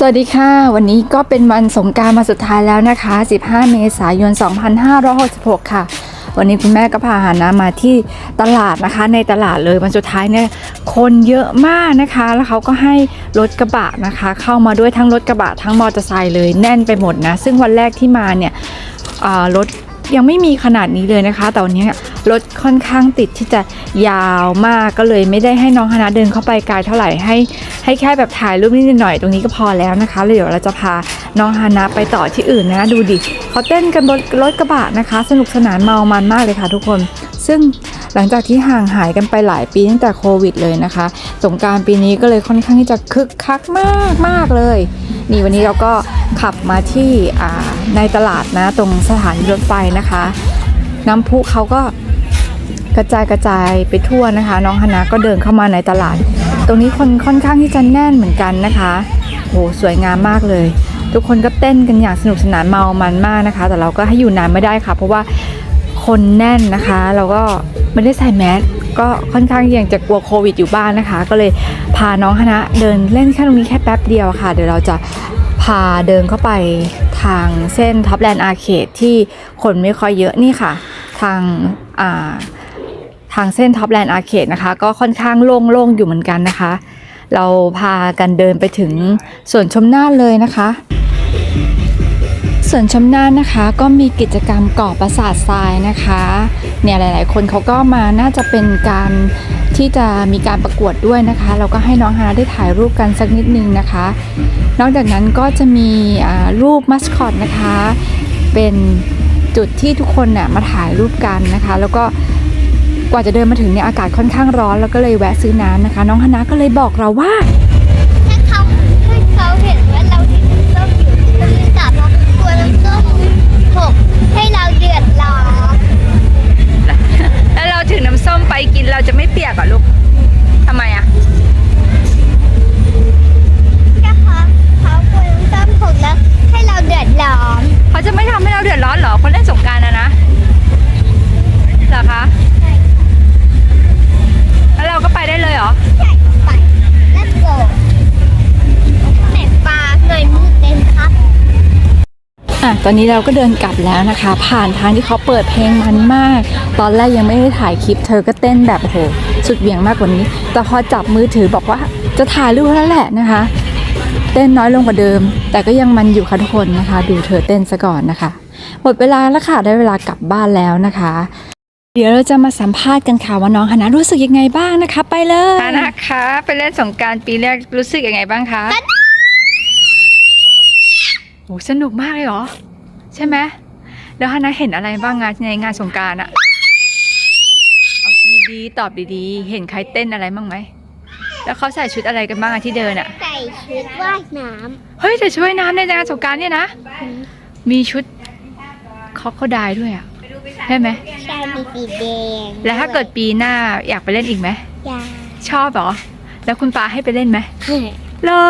สวัสดีค่ะ วันนี้ก็เป็นวันสงการมาสุดท้ายแล้วนะคะ 15 เมษายน 2566 ค่ะ วันนี้คุณแม่ก็พาหานะมาที่ตลาดนะคะ ในตลาดเลยวันสุดท้ายเนี่ยคนเยอะมากนะคะ แล้วเขาก็ให้รถกระบะนะคะ เข้ามาด้วยทั้งรถกระบะทั้งมอเตอร์ไซค์เลยแน่นไปหมดนะ ซึ่งวันแรกที่มาเนี่ยรถยังไม่มีขนาดนี้เลยนะคะ แต่วันนี้ รถค่อนข้างติดที่จะยาวมากก็เลยไม่ได้ให้น้องฮานะเดินเข้าไปไกลเท่าไหร่ให้ให้แค่แบบถ่ายรูปนิดหน่อยตรงนี้ก็พอแล้วนะคะแล้วเดี๋ยวเราจะพาน้องฮานะไปต่อที่อื่นนะดูดิเขาเต้นกันบนรถกระบะนะคะ สนุกสนานเมามันมากเลยค่ะทุกคน ซึ่งหลังจากที่ห่างหายกันไปหลายปีตั้งแต่โควิดเลยนะคะ สงการปีนี้ก็เลยค่อนข้างที่จะคึกคักมากมากเลย นี่วันนี้เราก็ขับมาที่อ่าในตลาดนะตรงสถานีรถไฟนะคะ น้ำพุเขาก็ กระจายกระจายไปทั่วนะคะ น้องฮานะก็เดินเข้ามาในตลาด ตรงนี้คนค่อนข้างที่จะแน่นเหมือนกันนะคะโหสวยงามมากเลย ทุกคนก็เต้นกันอย่างสนุกสนานเมามันมากนะคะ แต่เราก็ให้อยู่นานไม่ได้ค่ะ เพราะว่าคนแน่นนะคะ เราก็ไม่ได้ใส่แมสก็ค่อนข้างยังจะกลัวโควิดอยู่บ้านนะคะ ก็เลยพาน้องฮานะเดินเล่นแค่ตรงนี้แค่แป๊บเดียวค่ะ เดี๋ยวเราจะพาเดินเข้าไปทางเส้นท็อปแลนด์อาร์เคดที่คนไม่ค่อยเยอะนี่ค่ะ ทางอ่า ทางเส้นท็อปแลนด์อาร์เคดนะคะ ก็ค่อนข้างโล่งๆอยู่เหมือนกันนะคะ เราพากันเดินไปถึงส่วนชมน่านเลยนะคะส่วนชมน่านนะคะก็มีกิจกรรมก่อประสาททรายนะคะเนี่ยหลาย ๆ คนเขาก็มาน่าจะเป็นการที่จะมีการประกวดด้วยนะคะ เราก็ให้น้องฮาได้ถ่ายรูปกันสักนิดนึงนะคะ นอกจากนั้นก็จะมีรูปมัสคอตนะคะ เป็นจุดที่ทุกคนเนี่ยมาถ่ายรูปกันนะคะ แล้วก็ กว่าจะเดินมาถึงเนี่ยอากาศค่อนข้างร้อนแล้วก็เลยแวะซื้อน้ำนะคะ น้องฮานะก็เลยบอกเราว่า อะตอนนี้เราก็เดินกลับแล้วนะคะ ผ่านทางที่เขาเปิดเพลงมันมาก ตอนแรกยังไม่ได้ถ่ายคลิปเธอก็เต้นแบบโหสุดเหวี่ยงมากกว่านี้ แต่พอจับมือถือบอกว่าจะถ่ายรูปแล้วแหละนะคะ เต้นน้อยลงกว่าเดิม แต่ก็ยังมันอยู่ค่ะทุกคนนะคะ ดูเธอเต้นซะก่อนนะคะ หมดเวลาแล้วค่ะได้เวลากลับบ้านแล้วนะคะ เดี๋ยวเราจะมาสัมภาษณ์กันค่ะว่าน้องฮานะรู้สึกยังไงบ้างนะคะ ไปเลยฮานะคะ ไปเล่นสงการปีแรกรู้สึกยังไงบ้างคะ โหสนุกมากเลยเหรอ ใช่ไหมแล้วฮานะเห็นอะไรบ้างงานในงานสงกรารอะเอาดีๆตอบดีๆ เห็นใครเต้นอะไรบ้างไหม แล้วเขาใส่ชุดอะไรกันบ้างอะที่เดินอะใส่ชุดว่ายน้เฮ้ยแต่ช่วยน้ำในงานสงกรารเนี่ยนะมีชุดคอกโคไดด้วยอะใช่ไหมำใช่มีสีแดงแล้วถ้าเกิดปีหน้าอยากไปเล่นอีกไหม ยาชอบเหรอ แล้วคุณปาให้ไปเล่นไหมเหรอ